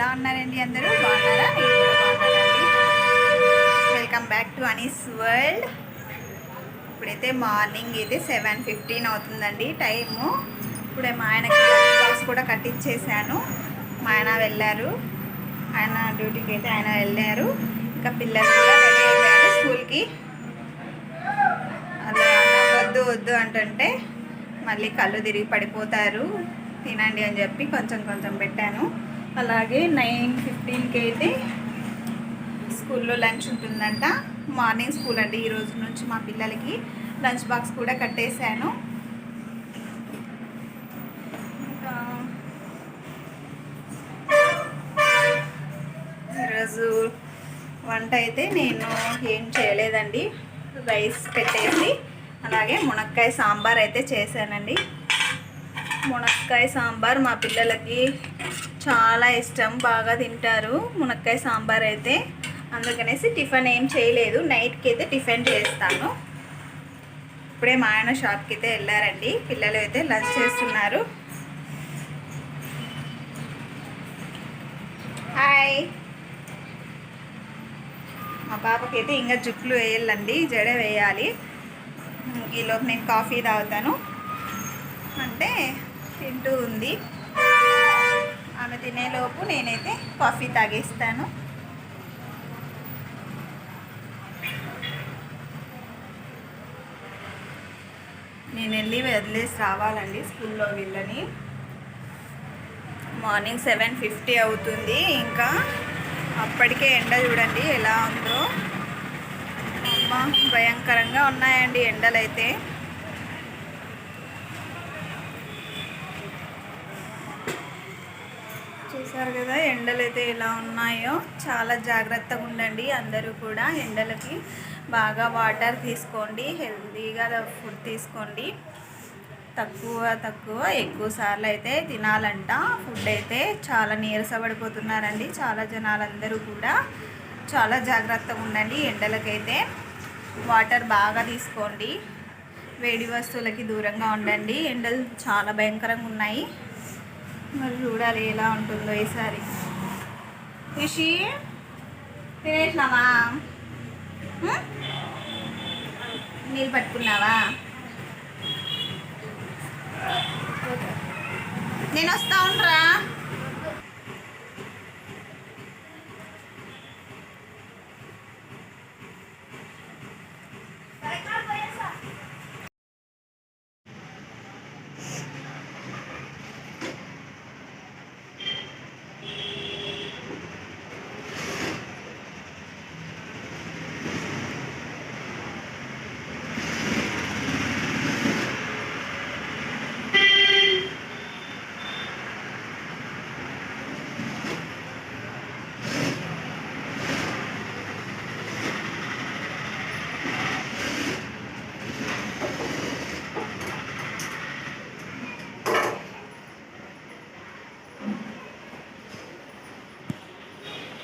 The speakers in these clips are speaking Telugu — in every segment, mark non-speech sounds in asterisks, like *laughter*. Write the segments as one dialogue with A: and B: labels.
A: ఎలా ఉన్నారండి అందరూ? బాగున్నారా? Welcome back to Anees world ఇప్పుడైతే మార్నింగ్ అయితే సెవెన్ ఫిఫ్టీన్ అవుతుందండి టైము. ఇప్పుడే మా ఆయనకి బాక్స్ కూడా కట్టించేసాను మా ఆయన వెళ్ళారు. ఆయన డ్యూటీకి అయితే ఆయన వెళ్ళారు. ఇంకా పిల్లలు కూడా రెడీ అయ్యారు స్కూల్కి. అలా వద్దు వద్దు అంటుంటే మళ్ళీ కళ్ళు తిరిగి పడిపోతారు. తినండి అని చెప్పి కొంచెం కొంచెం పెట్టాను. అలాగే నైన్ ఫిఫ్టీన్కి అయితే స్కూల్లో లంచ్ ఉంటుందంట. మార్నింగ్ స్కూల్ అండి. ఈ రోజు నుంచి మా పిల్లలకి లంచ్ బాక్స్ కూడా కట్టేశాను. ఈరోజు వంట అయితే నేను ఏం చేయలేదండి. రైస్ పెట్టేసి అలాగే మునక్కాయ సాంబార్ అయితే చేశానండి. మునక్కాయ సాంబార్ మా పిల్లలకి చాలా ఇష్టం బాగా తింటారు. మునక్కాయ సాంబార్ అయితే అందుకనేసి టిఫిన్ ఏం చేయలేదు. నైట్కి అయితే టిఫిన్ చేస్తాను. ఇప్పుడే మా ఆయన షాప్కి అయితే వెళ్ళారండి. పిల్లలు అయితే లంచ్ చేస్తున్నారు. హాయ్. మా పాపకి అయితే ఇంకా జుట్లు వేయాలండి. జడ వేయాలి. ఈలోపు నేను కాఫీ తాగుతాను. అంటే తింటూ ఉంది. ఆమె తినేలోపు నేనైతే కాఫీ తాగేస్తాను. నేను వెళ్ళి వదిలేసి రావాలండి స్కూల్లో వీళ్ళని. మార్నింగ్ సెవెన్ ఫిఫ్టీ అవుతుంది. ఇంకా అప్పటికే ఎండ చూడండి ఎలా ఉందో. అమ్మ భయంకరంగా ఉన్నాయండి ఎండలైతే. చూసారు కదా ఎండలు అయితే ఎలా ఉన్నాయో చాలా జాగ్రత్తగా ఉండండి అందరూ కూడా. ఎండలకి బాగా వాటర్ తీసుకోండి హెల్తీగా ఫుడ్ తీసుకోండి. తక్కువ తక్కువ ఎక్కువ సార్లు అయితే తినాలంట. ఫుడ్ అయితే చాలా నీరసపడిపోతున్నారండి చాలా జనాలందరూ కూడా. చాలా జాగ్రత్తగా ఉండండి ఎండలకైతే వాటర్ బాగా తీసుకోండి. వేడి వస్తువులకి దూరంగా ఉండండి. ఎండలు చాలా భయంకరంగా ఉన్నాయి. మరి చూడాలి ఎలా ఉంటుందో ఈసారి. రిషి తినేసినావా? నీళ్ళు పట్టుకున్నావా? నేను వస్తా ఉండరా.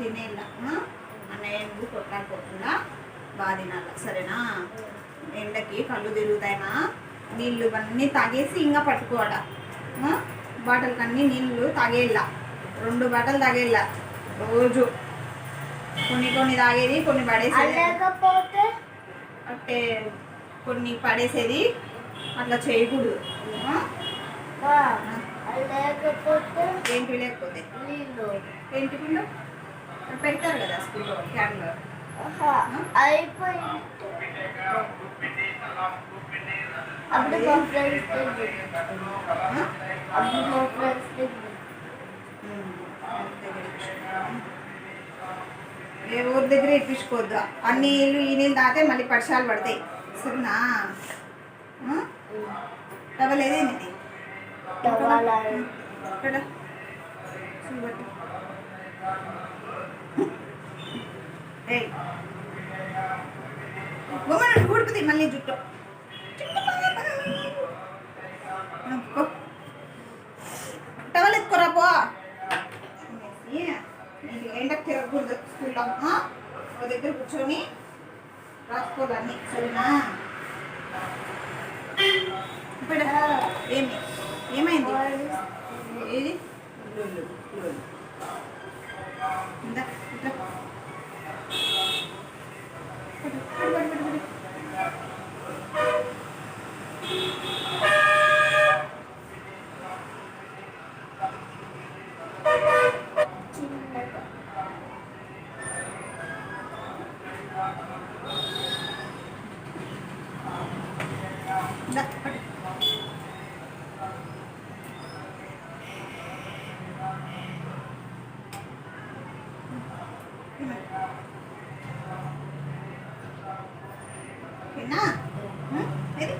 A: తినేలా. అన్నయ్య నువ్వు కొట్లాడుకోకుండా బాగా తినాలి? సరేనా? ఎండకి కళ్ళు తిరుగుతాయినా? నీళ్ళు ఇవన్నీ తాగేసి ఇంకా పట్టుకోవాల? బాటలకి అన్ని నీళ్ళు తాగేళ్ళ రెండు బాటలు తాగేళ్ళ రోజు. కొన్ని కొన్ని తాగేది కొన్ని పడేసేది. అంటే కొన్ని పడేసేది అట్లా చేయకూడదు?
B: లేకపోతే
A: ఏంటి లేకపోతే? ఏంటి పిల్ల పెడతారు కదా స్కూల్లో క్యాన్లో
B: అయిపోయింది. అప్పుడు మా ఫ్రెండ్స్ అప్పుడు మా ఫ్రెండ్స్
A: ఏ ఊరి దగ్గర ఇప్పించుకోవద్దు. అన్ని నీళ్ళు ఈ నీళ్ళు తాగితే మళ్ళీ పడిశాలు పడతాయి. సరేనా? ఏదేంది ఇది ఇక్కడ. చూడబట్టు ఊడుకుతుంది మళ్ళీ జుట్టు. టవల్ ఎత్తుకోరా పో. ఎండకు తిరగకూడదు స్కూల్లో? ఓ దగ్గర కూర్చొని రాసుకోవాలన్నీ సరేనా? ఇప్పుడు? ఏమి? ఏమైంది? ఏది. ఇందా, ಬಿಡಿ ಬಿಡಿ ಬಿಡಿ ఏది?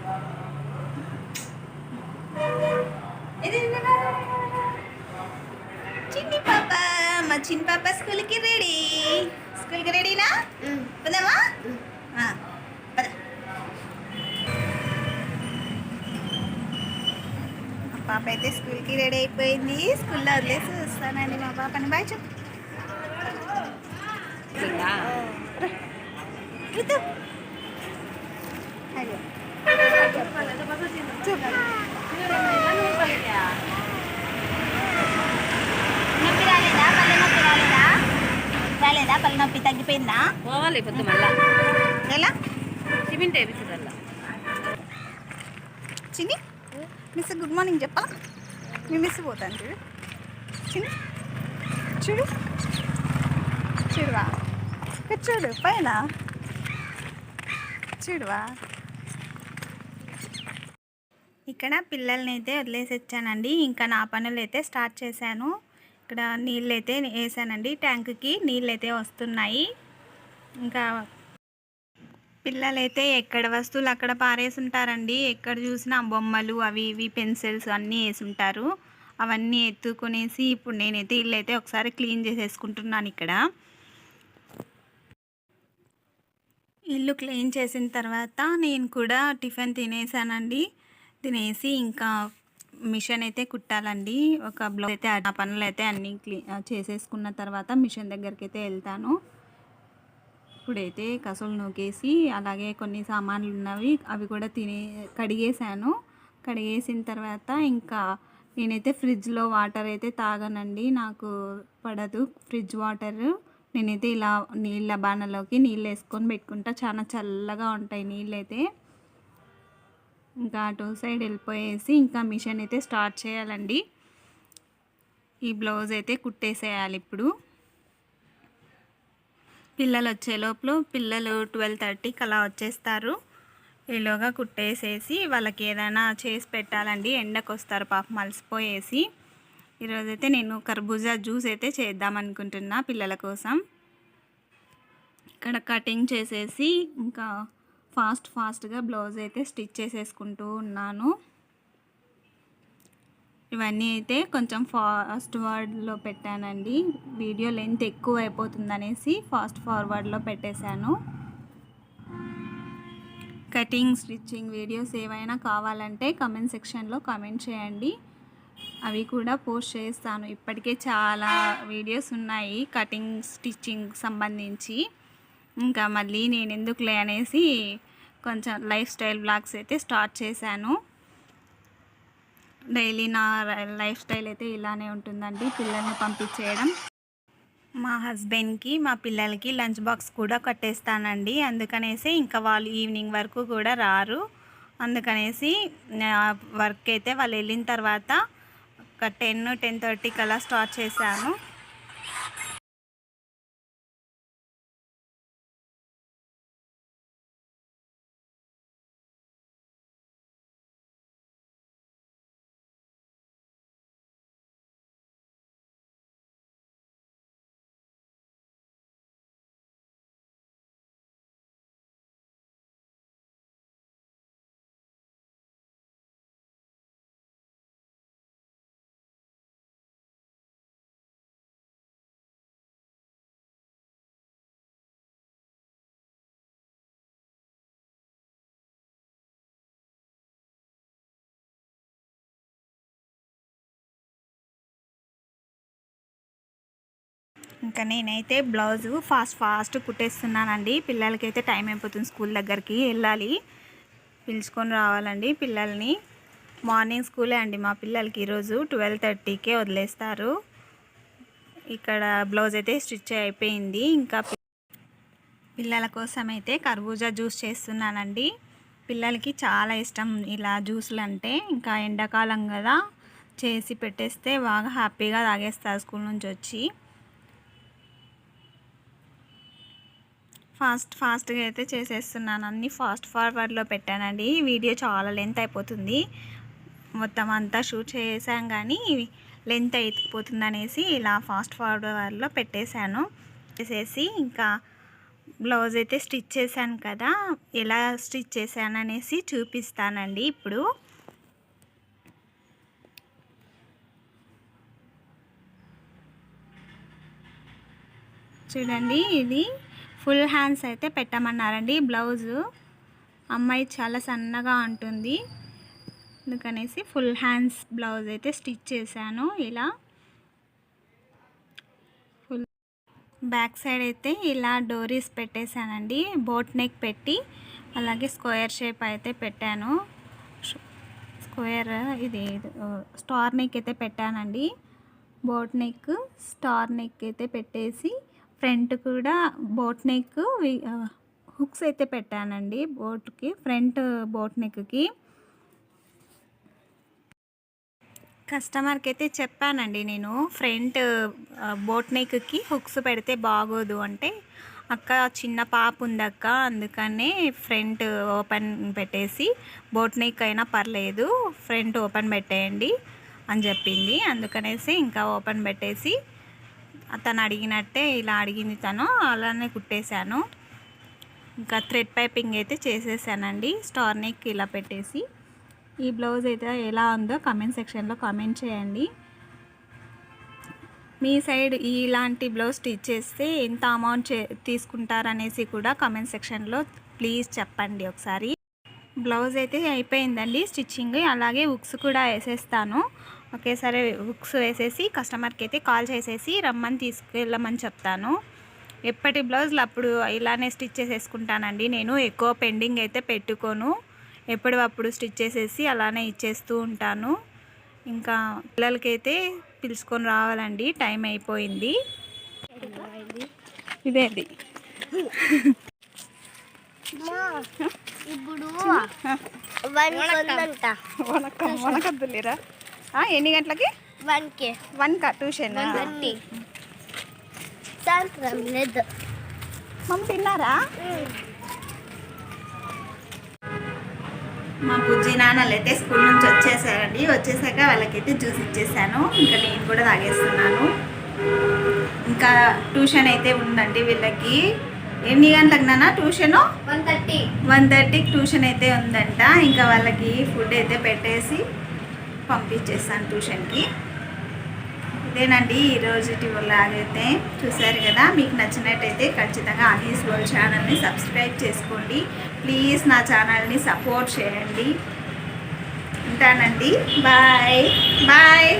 A: ఏది? చిన్ని పాప. మా చిన్ని పాప స్కూల్కి రెడీ. స్కూల్కి రెడీనా? పోదామా? పద. పాప అయితే స్కూల్కి రెడీ అయిపోయింది. స్కూల్లో వదిలేసి వస్తానండి. మా పాపని బాయ్ చెప్పు. నొప్పి రాలేదా పల్లె నొప్పి రాలేదా రాలేదా పల్లె నొప్పి తగ్గిపోయిందా
C: పోవాలి పొద్దు మళ్ళా
A: ఎలా
C: సిమెంట్ వేపించదల్లా
A: చిన్ని మిస్ గుడ్ మార్నింగ్ చెప్పా మీ మిస్ పోతాను చూడు. చిన్ని చూడు. చూడువా? చూడు పైన. చూడువా? ఇక్కడ పిల్లల్ని అయితే వదిలేసి వచ్చానండి ఇంకా నా పనులు అయితే స్టార్ట్ చేశాను. ఇక్కడ నీళ్ళు అయితే వేసానండి. ట్యాంక్కి నీళ్ళు అయితే వస్తున్నాయి. ఇంకా పిల్లలైతే ఎక్కడ వస్తువులు అక్కడ పారేసి ఉంటారండి ఎక్కడ చూసినా బొమ్మలు అవి ఇవి పెన్సిల్స్ అన్నీ వేసి ఉంటారు అవన్నీ ఎత్తుకునేసి ఇప్పుడు నేనైతే ఇల్లు అయితే ఒకసారి క్లీన్ చేసేసుకుంటున్నాను ఇక్కడ. ఇల్లు క్లీన్ చేసిన తర్వాత నేను కూడా టిఫిన్ తినేసానండి. తినేసి ఇంకా మిషన్ అయితే కుట్టాలండి. ఒక బ్లౌజ్ అయితే ఆ పనులు అయితే అన్నీ క్లీ చేసేసుకున్న తర్వాత మిషన్ దగ్గరికి అయితే వెళ్తాను. ఇప్పుడైతే కసులు నూకేసి అలాగే కొన్ని సామాన్లు ఉన్నవి అవి కూడా తినే కడిగేసాను కడిగేసిన తర్వాత ఇంకా నేనైతే ఫ్రిడ్జ్లో వాటర్ అయితే తాగనండి. నాకు పడదు ఫ్రిడ్జ్ వాటర్. నేనైతే ఇలా నీళ్ళ బాణలోకి నీళ్ళు వేసుకొని పెట్టుకుంటా. చాలా చల్లగా ఉంటాయి నీళ్ళు అయితే ఇంకా అటు సైడ్ వెళ్ళిపోయేసి ఇంకా మిషన్ అయితే స్టార్ట్ చేయాలండి. ఈ బ్లౌజ్ అయితే కుట్టేసేయాలి ఇప్పుడు. పిల్లలు వచ్చే లోపల పిల్లలు ట్వెల్వ్ థర్టీకి అలా వచ్చేస్తారు. ఈలోగా కుట్టేసేసి వాళ్ళకి ఏదైనా చేసి పెట్టాలండి. ఎండకు వస్తారు పాపం మలిసిపోయేసి. ఈరోజైతే నేను కర్బూజా జ్యూస్ అయితే చేద్దాం అనుకుంటున్నా పిల్లల కోసం. ఇక్కడ కటింగ్ చేసేసి ఇంకా ఫాస్ట్ ఫాస్ట్గా బ్లౌజ్ అయితే స్టిచ్ చేసేసుకుంటూ ఉన్నాను. ఇవన్నీ అయితే కొంచెం ఫాస్ట్ వర్డ్లో పెట్టానండి. వీడియో లెంత్ ఎక్కువ అయిపోతుంది అనేసి ఫాస్ట్ ఫార్వర్డ్లో పెట్టేశాను. కటింగ్ స్టిచ్చింగ్ వీడియోస్ ఏవైనా కావాలంటే కమెంట్ సెక్షన్లో కమెంట్ చేయండి. అవి కూడా పోస్ట్ చేస్తాను. ఇప్పటికే చాలా వీడియోస్ ఉన్నాయి కటింగ్ స్టిచ్చింగ్ సంబంధించి. ఇంకా మళ్ళీ నేను ఎందుకులే అనేసి కొంచెం లైఫ్ స్టైల్ బ్లాగ్స్ అయితే స్టార్ట్ చేశాను. డైలీ నా లైఫ్ స్టైల్ అయితే ఇలానే ఉంటుందండి పిల్లల్ని పంపించేయడం. మా హస్బెండ్కి మా పిల్లలకి లంచ్ బాక్స్ కూడా కట్టేస్తానండి. అందుకనేసి ఇంకా వాళ్ళు ఈవినింగ్ వరకు కూడా రారు. అందుకనేసి వర్క్ అయితే వాళ్ళు వెళ్ళిన తర్వాత ఒక టెన్ టెన్ థర్టీ కల్లా స్టార్ట్ చేశాను. ఇంకా నేనైతే బ్లౌజు ఫాస్ట్ ఫాస్ట్ కుట్టేస్తున్నానండి. పిల్లలకైతే టైం అయిపోతుంది స్కూల్ దగ్గరికి వెళ్ళాలి. పిలుచుకొని రావాలండి పిల్లల్ని. మార్నింగ్ స్కూలే అండి మా పిల్లలకి ఈరోజు ట్వెల్వ్ థర్టీకే వదిలేస్తారు. ఇక్కడ బ్లౌజ్ అయితే స్టిచ్ అయిపోయింది. ఇంకా పిల్లల కోసం అయితే కర్బూజా జ్యూస్ చేస్తున్నానండి. పిల్లలకి చాలా ఇష్టం ఇలా జ్యూస్లు అంటే ఇంకా ఎండాకాలం కదా చేసి పెట్టేస్తే బాగా హ్యాపీగా తాగేస్తారు స్కూల్ నుంచి వచ్చి. ఫాస్ట్ ఫాస్ట్గా అయితే చేసేస్తున్నాను. అన్నీ ఫాస్ట్ ఫార్వర్డ్లో పెట్టానండి. వీడియో చాలా లెంత్ అయిపోతుంది. మొత్తం అంతా షూట్ చేసాం కానీ లెంత్ అయిపోతుంది అనేసి ఇలా ఫాస్ట్ ఫార్వర్డ్లో పెట్టేశాను. చేసేసి ఇంకా బ్లౌజ్ అయితే స్టిచ్ చేశాను కదా ఎలా స్టిచ్ చేశాను అనేసి చూపిస్తానండి ఇప్పుడు. చూడండి ఇది ఫుల్ హ్యాండ్స్ అయితే పెట్టమన్నారండి. బ్లౌజు అమ్మాయి చాలా సన్నగా ఉంటుంది. అందుకనేసి ఫుల్ హ్యాండ్స్ బ్లౌజ్ అయితే స్టిచ్ చేశాను ఇలా. ఫుల్ బ్యాక్ సైడ్ అయితే ఇలా డోరీస్ పెట్టేశానండి. బోట్ నెక్ పెట్టి అలాగే స్క్వేర్ షేప్ అయితే పెట్టాను. స్క్వేర్ ఇది స్టార్ నెక్ అయితే పెట్టానండి. బోట్ నెక్ స్టార్ నెక్ అయితే పెట్టేసి ఫ్రంట్ కూడా బోట్ నెక్ హుక్స్ అయితే పెట్టానండి బోట్కి ఫ్రంట్ బోట్ నెక్కి. కస్టమర్కి అయితే చెప్పానండి నేను ఫ్రంట్ బోట్ నెక్కి హుక్స్ పెడితే బాగోదు అంటే అక్క చిన్న పాప ఉంది అక్క అందుకనే ఫ్రంట్ ఓపెన్ పెట్టేసి బోట్ నెక్ అయినా పర్లేదు ఫ్రంట్ ఓపెన్ పెట్టేయండి అని చెప్పింది. అందుకనేసి ఇంకా ఓపెన్ పెట్టేసి తను అడిగినట్టే ఇలా అడిగింది తను అలానే కుట్టేశాను. ఇంకా థ్రెడ్ పైపింగ్ అయితే చేసేసానండి స్టార్ నెక్ ఇలా పెట్టేసి. ఈ బ్లౌజ్ అయితే ఎలా ఉందో కమెంట్ సెక్షన్లో కామెంట్ చేయండి. మీ సైడ్ ఇలాంటి బ్లౌజ్ స్టిచ్ చేస్తే ఎంత అమౌంట్ చే తీసుకుంటారనేసి కూడా కమెంట్ సెక్షన్లో ప్లీజ్ చెప్పండి ఒకసారి. బ్లౌజ్ అయితే అయిపోయిందండి స్టిచ్చింగ్. అలాగే ఉక్స్ కూడా వేసేస్తాను. ఒకేసారి ఉక్స్ వేసేసి కస్టమర్కి అయితే కాల్ చేసేసి రమ్మని తీసుకెళ్ళమని చెప్తాను. ఎప్పటి బ్లౌజులు అప్పుడు ఇలానే స్టిచ్ చేసేసుకుంటానండి. నేను ఎక్కువ పెండింగ్ అయితే పెట్టుకోను. ఎప్పటికప్పుడు స్టిచ్ చేసేసి అలానే ఇచ్చేస్తూ ఉంటాను. ఇంకా పిల్లలకైతే పిలుచుకొని రావాలండి టైం అయిపోయింది. ఇదేది
B: మా, ఇప్పుడు *laughs*
A: వనకం. ఎన్ని గంటలకి?
B: One K.
A: వన్ కా ట్యూషన్
B: వన్ థర్టీ. సాయంత్రం లేదు.
A: మమ్మ తిన్నారా? మా బుజ్జి నాన్నలు అయితే స్కూల్ నుంచి వచ్చేసారండి. వచ్చేసాక వాళ్ళకైతే జ్యూస్ ఇచ్చేసాను. ఇంకా నేను కూడా తాగేస్తున్నాను. ఇంకా ట్యూషన్ అయితే ఉందండి వీళ్ళకి. ఎన్ని గంటలకు నాన్న? ట్యూషను
B: వన్ థర్టీ
A: వన్ థర్టీకి ట్యూషన్ అయితే ఉందంట. ఇంకా వాళ్ళకి ఫుడ్ అయితే పెట్టేసి పంపించేస్తాను ట్యూషన్కి ఇదేనండి ఈరోజు లాగైతే చూసారు కదా మీకు నచ్చినట్టయితే ఖచ్చితంగా అనీస్ వరల్డ్ ఛానల్ని సబ్స్క్రైబ్ చేసుకోండి. ప్లీజ్ నా ఛానల్ని సపోర్ట్ చేయండి. ఉంటానండి. బాయ్